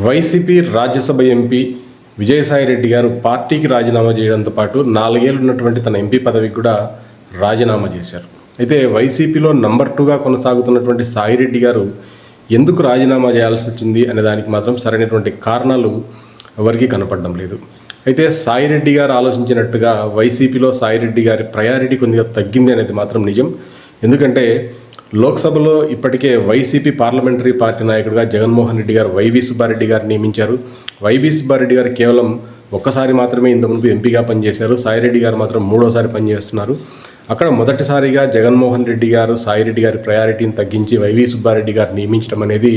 YCP Rajya Sabha MP Vijayasai Reddy గారు పార్టీకి రాజీనామా చేయడంతో పాటు నాలుగేళ్ళు ఉన్నటువంటి తన ఎంపీ పదవికి కూడా రాజీనామా చేశారు. అయితే వైసీపీలో నంబర్ టూగా కొనసాగుతున్నటువంటి సాయిరెడ్డి గారు ఎందుకు రాజీనామా చేయాల్సి వచ్చింది అనే దానికి మాత్రం సరైనటువంటి కారణాలు ఎవరికి కనపడడం లేదు. అయితే సాయిరెడ్డి గారు ఆలోచించినట్టుగా వైసీపీలో సాయిరెడ్డి గారి ప్రయారిటీ కొద్దిగా తగ్గింది అనేది మాత్రం నిజం. ఎందుకంటే లోక్సభలో ఇప్పటికే వైసీపీ పార్లమెంటరీ పార్టీ నాయకుడిగా జగన్మోహన్ రెడ్డి గారు వైవి సుబ్బారెడ్డి గారు నియమించారు. వైవి సుబ్బారెడ్డి గారు కేవలం ఒక్కసారి మాత్రమే ఇంత మునుపు ఎంపీగా పనిచేశారు. సాయిరెడ్డి గారు మాత్రం మూడోసారి పనిచేస్తున్నారు. అక్కడ మొదటిసారిగా జగన్మోహన్ రెడ్డి గారు సాయిరెడ్డి గారి ప్రయారిటీని తగ్గించి వైవి సుబ్బారెడ్డి గారు నియమించడం అనేది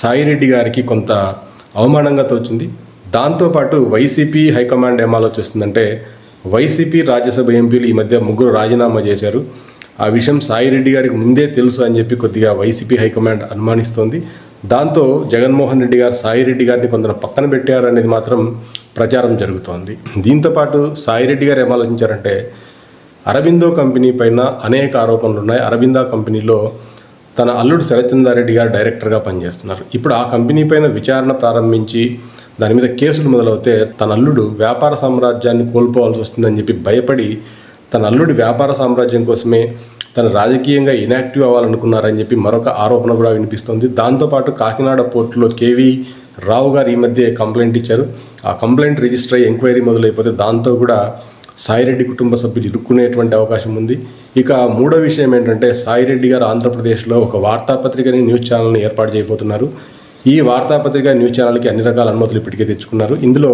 సాయిరెడ్డి గారికి కొంత అవమానంగా తోచింది. దాంతోపాటు వైసీపీ హైకమాండ్ ఏమాలోచిస్తుందంటే వైసీపీ రాజ్యసభ ఎంపీలు ఈ మధ్య ముగ్గురు రాజీనామా చేశారు. ఆ విషయం సాయిరెడ్డి గారికి ముందే తెలుసు అని చెప్పి కొద్దిగా వైసీపీ హైకమాండ్ అనుమానిస్తోంది. దాంతో జగన్మోహన్ రెడ్డి గారు సాయిరెడ్డి గారిని కొందరు పక్కన పెట్టారు అనేది మాత్రం ప్రచారం జరుగుతోంది. దీంతోపాటు సాయిరెడ్డి గారు ఏం ఆలోచించారంటే అరబిందో కంపెనీ పైన అనేక ఆరోపణలు ఉన్నాయి. అరబిందా కంపెనీలో తన అల్లుడు శరత్చంద్రారెడ్డి గారు డైరెక్టర్గా పనిచేస్తున్నారు. ఇప్పుడు ఆ కంపెనీ పైన విచారణ ప్రారంభించి దాని మీద కేసులు మొదలవుతే తన అల్లుడు వ్యాపార సామ్రాజ్యాన్ని కోల్పోవాల్సి వస్తుందని చెప్పి భయపడి తన అల్లుడి వ్యాపార సామ్రాజ్యం కోసమే తను రాజకీయంగా ఇనాక్టివ్ అవ్వాలనుకున్నారని చెప్పి మరొక ఆరోపణ కూడా వినిపిస్తుంది. దాంతోపాటు కాకినాడ పోర్టులో కేవీ రావు గారు ఈ మధ్య కంప్లైంట్ ఇచ్చారు. ఆ కంప్లైంట్ రిజిస్టర్ అయ్యి ఎంక్వైరీ మొదలైపోతే దాంతో కూడా సాయిరెడ్డి కుటుంబ సభ్యులు ఇరుక్కునేటువంటి అవకాశం ఉంది. ఇక మూడో విషయం ఏంటంటే సాయిరెడ్డి గారు ఆంధ్రప్రదేశ్లో ఒక వార్తాపత్రికని న్యూస్ ఛానల్ని ఏర్పాటు చేయబోతున్నారు. ఈ వార్తాపత్రిక న్యూస్ ఛానల్కి అన్ని రకాల అనుమతులు ఇప్పటికే తెచ్చుకున్నారు. ఇందులో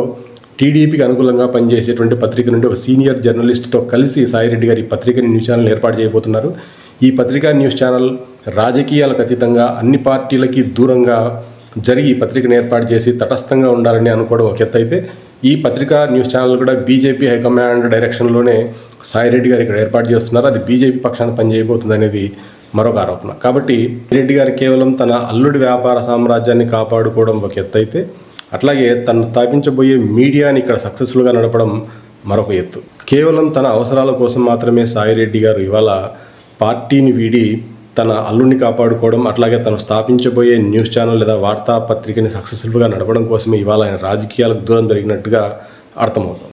టీడీపీకి అనుకూలంగా పనిచేసేటువంటి పత్రిక నుండి ఒక సీనియర్ జర్నలిస్ట్తో కలిసి సాయిరెడ్డి గారి పత్రికని న్యూస్ ఛానల్ ఏర్పాటు చేయబోతున్నారు. ఈ పత్రికా న్యూస్ ఛానల్ రాజకీయాలకు అతీతంగా అన్ని పార్టీలకి దూరంగా జరిగి ఈ పత్రికను ఏర్పాటు చేసి తటస్థంగా ఉండాలని అనుకోవడం ఒక ఎత్తు అయితే ఈ పత్రికా న్యూస్ ఛానల్ కూడా బీజేపీ హైకమాండ్ డైరెక్షన్లోనే సాయిరెడ్డి గారు ఇక్కడ ఏర్పాటు చేస్తున్నారు. అది బీజేపీ పక్షాన పనిచేయబోతుంది అనేది మరొక ఆరోపణ. కాబట్టి రెడ్డి గారు కేవలం తన అల్లుడి వ్యాపార సామ్రాజ్యాన్ని కాపాడుకోవడం ఒక ఎత్తు అయితే అట్లాగే తను స్థాపించబోయే మీడియాని ఇక్కడ సక్సెస్ఫుల్గా నడపడం మరొక ఎత్తు. కేవలం తన అవసరాల కోసం మాత్రమే సాయిరెడ్డి గారు ఇవాళ పార్టీని వీడి తన అల్లుడిని కాపాడుకోవడం అట్లాగే తను స్థాపించబోయే న్యూస్ ఛానల్ లేదా వార్తాపత్రికని సక్సెస్ఫుల్గా నడపడం కోసమే ఇవాళ ఆయన రాజకీయాలకు దూరం జరిగినట్టుగా అర్థమవుతుంది.